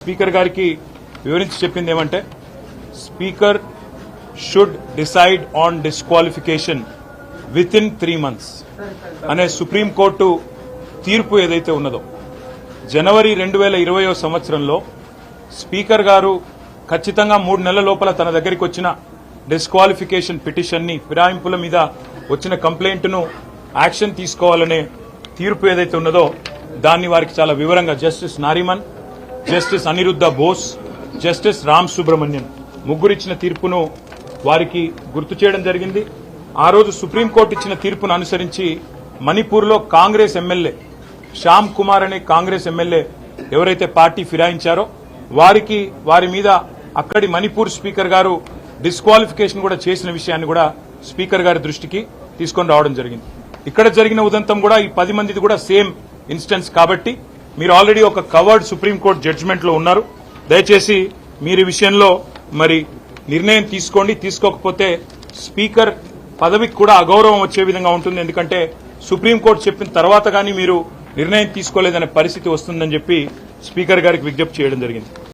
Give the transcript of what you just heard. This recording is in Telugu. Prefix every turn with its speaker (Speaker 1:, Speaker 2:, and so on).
Speaker 1: స్పీకర్ గారికి వివరించి చెప్పింది ఏమంటే speaker should decide on disqualification within three months అనే సుప్రీంకోర్టు తీర్పు ఏదైతే ఉన్నదో. జనవరి రెండు వేల ఇరవయో సంవత్సరంలో స్పీకర్ గారు ఖచ్చితంగా మూడు నెలల లోపల తన దగ్గరికి వచ్చిన డిస్క్వాలిఫికేషన్ పిటిషన్ని ఫిరాయింపుల మీద వచ్చిన కంప్లైంట్ను యాక్షన్ తీసుకోవాలనే తీర్పు ఏదైతే ఉన్నదో దాన్ని వారికి చాలా వివరంగా Justice Nariman Justice Aniruddha Bose Justice Ram Subramaniam ముగ్గురిచ్చిన తీర్పును వారికి గుర్తు చేయడం జరిగింది. ఆ రోజు సుప్రీంకోర్టు ఇచ్చిన తీర్పును అనుసరించి మణిపూర్లో కాంగ్రెస్ ఎమ్మెల్యే శ్యామ్ కుమార్ అనే కాంగ్రెస్ ఎమ్మెల్యే ఎవరైతే పార్టీ ఫిరాయించారో వారికి వారి మీద అక్కడి మణిపూర్ స్పీకర్ గారు డిస్క్వాలిఫికేషన్ కూడా చేసిన విషయాన్ని కూడా స్పీకర్ గారి దృష్టికి తీసుకొని రావడం జరిగింది. ఇక్కడ జరిగిన ఉదంతం కూడా ఈ పది మందిది కూడా సేమ్ ఇన్స్టెన్స్ కాబట్టి మీరు ఆల్రెడీ ఒక కవర్డ్ సుప్రీంకోర్టు జడ్జిమెంట్లో ఉన్నారు. దయచేసి మీరు విషయంలో మరి నిర్ణయం తీసుకోండి. తీసుకోకపోతే స్పీకర్ పదవికి కూడా అగౌరవం వచ్చే విధంగా ఉంటుంది. ఎందుకంటే సుప్రీంకోర్టు చెప్పిన తర్వాత కానీ మీరు నిర్ణయం తీసుకోలేదనే పరిస్థితి వస్తుందని చెప్పి స్పీకర్ గారికి విజ్ఞప్తి చేయడం జరిగింది.